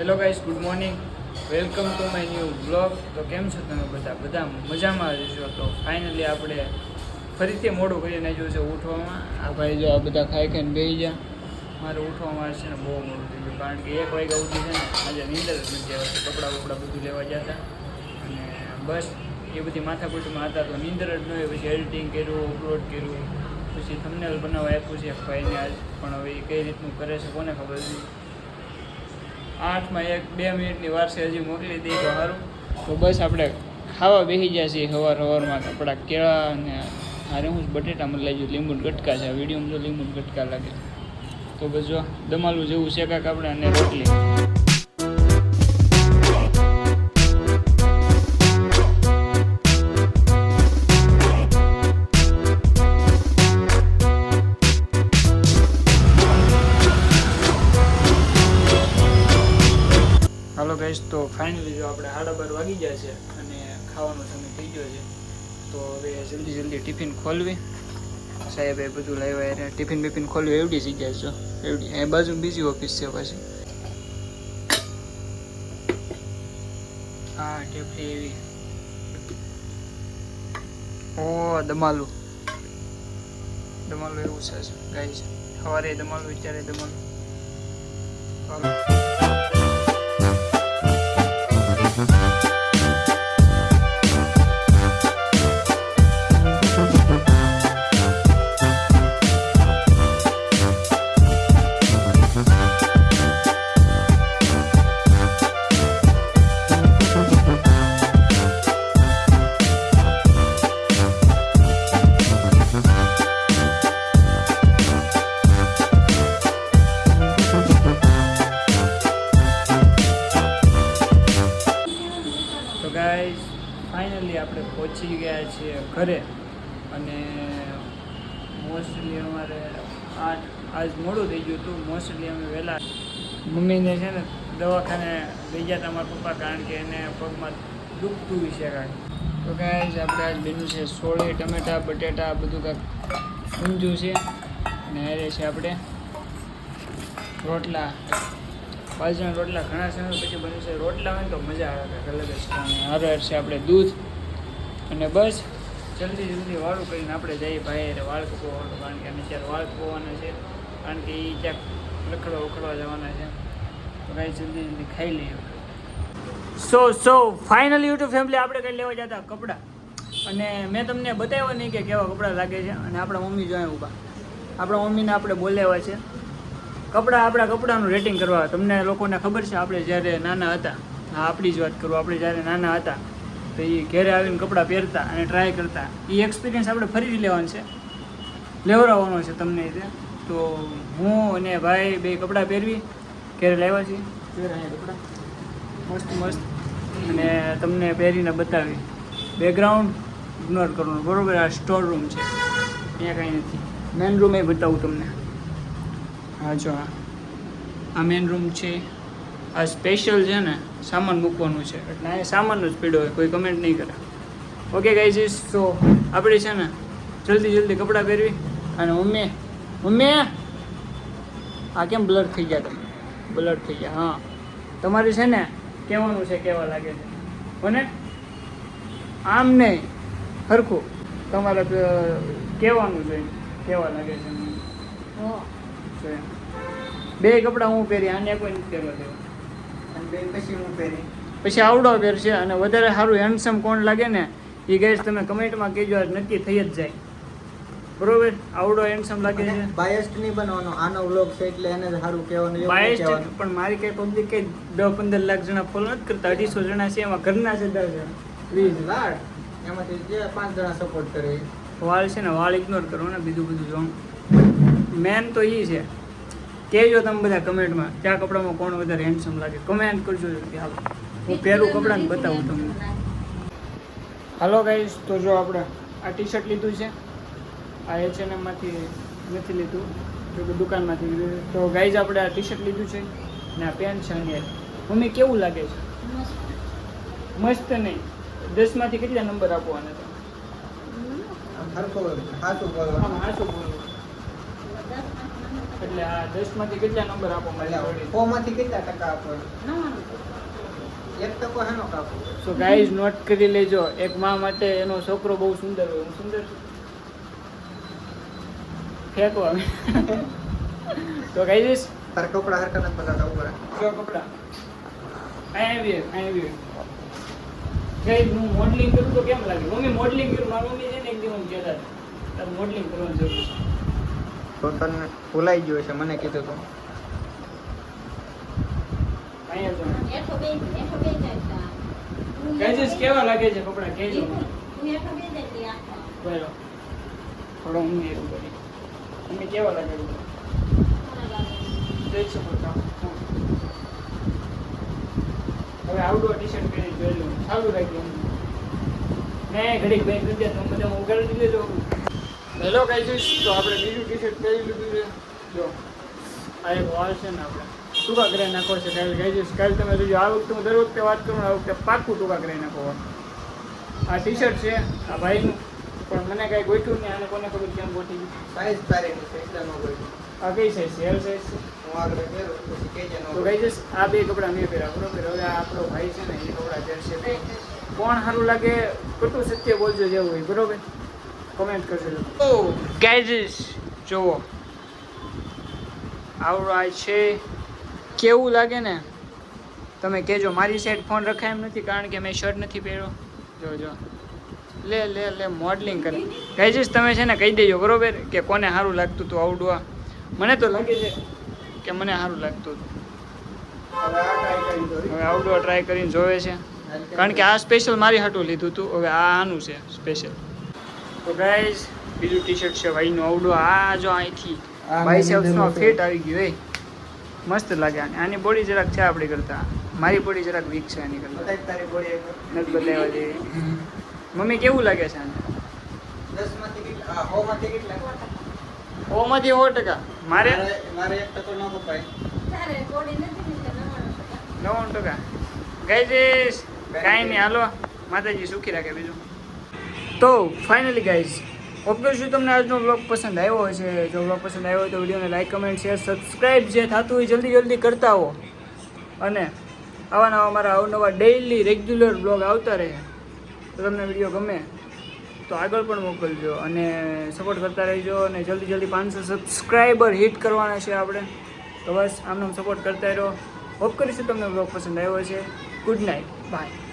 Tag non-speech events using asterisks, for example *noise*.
Hello guys good morning welcome to my new blog તો કેમ છો તમે બધા? બધા મજામાં રહેશો. તો ફાઇનલી આપણે ફરીથી મોડું કરી નાખ્યું છે ઉઠવામાં. આ ભાઈ જો આ બધા ખાઈ ખાઈને બેસી ગયા. મારે ઉઠવામાં છે ને બહુ મોડું થઈ ગયું. કારણ કે એક વાગ્યા ઉઠી છે ને, આજે નીંદર જ નથી આવે કપડાં બપડા બધું લેવા ગયા હતા. અને બસ, એ બધી માથાકૂટમાં હતા તો નીંદર જ ન હોય. પછી એડિટિંગ કર્યું અપલોડ કર્યું. પછી થંબનેલ બનાવવા આપ્યું છે ભાઈને આજ. પણ હવે એ કઈ રીતનું કરે છે કોને ખબર છે આઠમાં એક, બે મિનિટની વાર છે, હજી મોકલી દઈએ તો સારું. તો બસ આપણે ખાવા બેસી ગયા છીએ સવાર સવારમાં આપણા કેળા અને હારે હું બટેટા લઈ જઉં લીંબુ ગટકા છે. વિડીયોમાં જો લીંબુ ગટકા લાગે. તો બસ જો, દમાલું જેવું છે કાંક આપણે અને રોટલી. ગાઈસ તો ફાઇનલી જો આપણે સાડા બાર વાગી ગયા છે અને ખાવાનો સમય થઈ ગયો છે, તો હવે જલ્દી જલ્દી ટિફિન ખોલવી. સાહેબ એ બધું લાવ્યા એને ટિફિન બિફિન ખોલવી એવડી જગ્યા છે. એવડી, એ બાજુ બીજી ઓફિસ છે પાછી. હા ટેપલી એવી. ઓ, દમાલું. દમાલું એવું છે ગાઈસ સવારે દમાલું, અત્યારે દમાલું. પહોંચી ગયા છીએ ઘરે. અને મોસ્ટલી અમારે આઠ, આજ મોડું થઈ ગયું હતું. મોસ્ટલી અમે વહેલા મમ્મીને છે ને દવાખાને લઈ ગયા હતા મારા પપ્પા કારણ કે એને પગમાં દુખતું વિશે કાંઈ. તો ગાઈઝ આપણે આજ બન્યું છે સોળી, ટમેટા, બટેટા બધું કાંઈક ઊંધું છે. અને હારે છે આપણે રોટલા. બાજરાના રોટલા ઘણા સમય પછી બને છે. રોટલા હોય તો મજા આવે, કંઈક અલગ જ હારે છે આપણે દૂધ. અને બસ. જલ્દી જલ્દી વાળું કરીને આપણે જઈએ ભાઈ હારે વાળ કપવાનું કારણ કે અમે ત્યારે વાળ કપવાના છે. કારણ કે એ ક્યાંક રખડવા ઉખડવા જવાના છે. તો કાંઈ જલ્દી જલ્દી ખાઈ લઈએ. So so finally YouTube family આપણે કંઈ લેવા જતા? કપડાં. અને મેં તમને બતાવ્યા નહીં કે કેવા કપડાં લાગે છે. અને આપણા મમ્મી જોઈએ ઊભા. આપણા મમ્મીને આપણે બોલાવ્યા છે. કપડાં આપણા કપડાનું રેટિંગ કરવા. તમને લોકોને ખબર છે આપણે જ્યારે નાના હતા હા આપણી જ વાત કરું આપણે જ્યારે નાના હતા તો એ ઘરે આવીને કપડાં પહેરતા અને ટ્રાય કરતા. એ એક્સપિરિયન્સ આપણે ફરીથી લેવાનો છે. લેવડાવવાનો છે તમને રીતે તો હું અને ભાઈ બે કપડાં પહેરવી, ઘરે લાવ્યા છીએ. પહેર કપડાં. મસ્ત મસ્ત. અને તમને પહેરીને બતાવી. બેકગ્રાઉન્ડ ઇગ્નોર કરવાનું. બરોબર? આ સ્ટોર રૂમ છે. અહીંયા કાંઈ નથી. મેન રૂમ એ બતાવું તમને. હા જો હા આ મેન રૂમ છે. આ સ્પેશિયલ છે ને સામાન મૂકવાનું છે. એટલે અહીંયા સામાનનો જ પીડો હોય કોઈ કમેન્ટ નહીં કરે. ઓકે ગાઈઝીસ તો આપણે છે ને જલ્દી જલ્દી કપડાં પહેરવી અને ઉમે ઉમે આ કેમ બ્લર થઈ ગયા તમે? બ્લર થઈ ગયા હા. તમારે છે ને કહેવાનું છે કેવા લાગે છે. મને? આમ નહીં સરખું તમારે કહેવાનું છે કેવા લાગે છે. બે કપડાં હું પહેરી આને કોઈ નથી પહેરવા દેવા. પછી હું પહેરી. પછી આવડો પહેરશે અને વધારે સારું હેન્ડસમ કોણ લાગે ને એ ગેસ તમે કમેન્ટમાં કહેજો નક્કી થઈ જ જાય. બરોબર? આવડો હેન્ડસમ લાગે છે. બાયસ્ટ નહીં બનવાનો. આનો વ્લોગ છે એટલે એને સારું કહેવાનું બાયસ્ટ પણ મારી કઈ પબ્લિક કઈ દસ પંદર લાખ જણા ફોલો નથી કરતા. અઢીસો જણા છે એમાં ઘરના છે દસ જણા. વીસ વાળ એમાંથી જે પાંચ જણા સપોર્ટ કરે વાળ છે ને વાળ ઇગ્નોર કરો ને બીજું બધું જોવાનું. મેન તો એ છે. કહેજો તમે બધા કમેન્ટમાં કયા કપડામાં કોણ વધારે હેન્ડસમ લાગે? કમેન્ટ કરજો કે હાલો. હું પહેલું કપડાને બતાવું તમને. હાલો ગાઈશ તો જો આપણે આ ટી શર્ટ લીધું છે. આ એચ એન એમમાંથી નથી લીધું જો કે દુકાનમાંથી લીધું તો ગાઈઝ આપણે આ ટી શર્ટ લીધું છે ને આ પેન્ટ છે અને મમ્મી કેવું લાગે છે? મસ્ત. નહીં. દસમાંથી કેટલા નંબર આપવાના છે આમ હરખો સાચું આમ બોલવાનું હાચું બોલો દસ પાંચ નંબર એટલે આ દસમાંથી કેટલા નંબર આપો સો માંથી કેટલા ટકા આપો? એક ટકો હેનો કાપો સો ગાઈઝ નોટ કરી લેજો. એક માં માટે એનો છોકરો બહુ સુંદર હોય. હું સુંદર ફેંકો *laughs* તો ગાઈઝ તાર કપડા હરકત ઉપર જો કપડા. અહીં આવીએ અહીં આવીએ ગાઈઝ હું મોડલિંગ કરું તો કેમ લાગે? મમ્મી મોડલિંગ કરું. મારી મમ્મી છે ને એક દિવસ કહેતા હતા, મોડલિંગ કરવાની જરૂર છે. તો તને ભૂલાઈ ગયું છે મને કીધું તું. અહીંયા જો કેવા લાગે છે કપડા? કહેજો બરો થોડો હું એવું કરી મમ્મી કેવા લાગે છે? જોઈ શકો છો. હવે આઉટડોર ટી શર્ટ પહેરી જોઈ લઉં સારું લાગ્યું ને ઘડીક બેન રૂપિયા તો બધા ઉગાડી દીધે હેલો કઈ જોઈશ તો આપણે બીજું ટી શર્ટ પહેરી લીધું છે. જો આ એક વાળ છે ને આપણે. ટૂંકા કરાવી નાખો છે કાલે કઈ જઈશ કાલે તમે જોજો આ વખતે હું દર વખતે વાત કરું આ વખતે પાકું ટૂંકા કરાવી નાખો. આ ટી શર્ટ છે આ ભાઈનું. પણ મને કાંઈ ગોઠવું નહીં આને કોને ખબર કેમ ગોઠવી સાઈઝ તારી છે એટલે નો ગઈ આ કઈ સાઈઝ છે? એલ સાઈઝ છે. તો જઈશ આ બે કપડાં મેં પહેર્યા બરોબર? હવે આ આપણો ભાઈ છે ને એ કપડાં પહેરશે કોણ સારું લાગે? કટું સત્ય બોલજો જેવું હોય બરોબર? કોમેન્ટ કરજો ઓ ગાઈઝ જુઓ આવડો આ છે કેવું લાગે ને? તમે કહેજો મારી સાઈડ ફોન રખાય એમ નથી કારણ કે મેં શર્ટ નથી પહેર્યો. જો જો. લે લે લે મોડલિંગ કરે. ગાઈઝ તમે છે ને કહી દેજો બરોબર? કે કોને સારું લાગતું હતું આવડું મને તો લાગે છે કે મને સારું લાગતું હતું. હવે આ ટ્રાય હવે આઉટડોર ટ્રાય કરીને જોવે છે. કારણ કે આ સ્પેશિયલ મારી હાટું લીધું હતું હવે આ આનું છે સ્પેશિયલ તો ગાઈઝ બીજું ટી શર્ટ છે ભાઈનું આવડું આ જો અહીંથી મેં ફિટ આવી ગયું એ. મસ્ત લાગે આને. આની બોડી જરાક છે આપણી કરતા. મારી બોડી જરાક વીક છે આની કરતા. તારી બોડી નથી બદલાવા જેવી મમ્મી કેવું લાગે છે આને? દસમાંથી કેટલા? આ સો માંથી કેટલા? ઓમાંથી સો ટકા. મારે? મારે એક ટકો ન કપાય. નવ્વાણું ટકા. ગાઈઝ કાંઈ નહીં. હાલો માતાજી સુખી રાખે બીજું. તો ફાઇનલી ગાઈઝ શું તમને આજનો બ્લોગ પસંદ આવ્યો હશે જો બ્લોગ પસંદ આવ્યો હોય તો વિડીયોને લાઈક કમેન્ટ શેર સબસ્ક્રાઈબ જે થતું હોય જલ્દી જલ્દી કરતા હો. અને આવા નવા મારા અવનવા ડેઇલી રેગ્યુલર બ્લોગ આવતા રહે. તો તમને વીડિયો ગમે તો આગળ પણ મોકલજો અને સપોર્ટ કરતા રહેજો અને જલ્દી જલ્દી પાંચસો સબસ્ક્રાઈબર હિટ કરવાના છે આપણે. તો બસ, આમનો સપોર્ટ કરતા રહો હોપ કરીશું તમને બ્લોગ પસંદ આવ્યો છે ગુડ નાઇટ બાય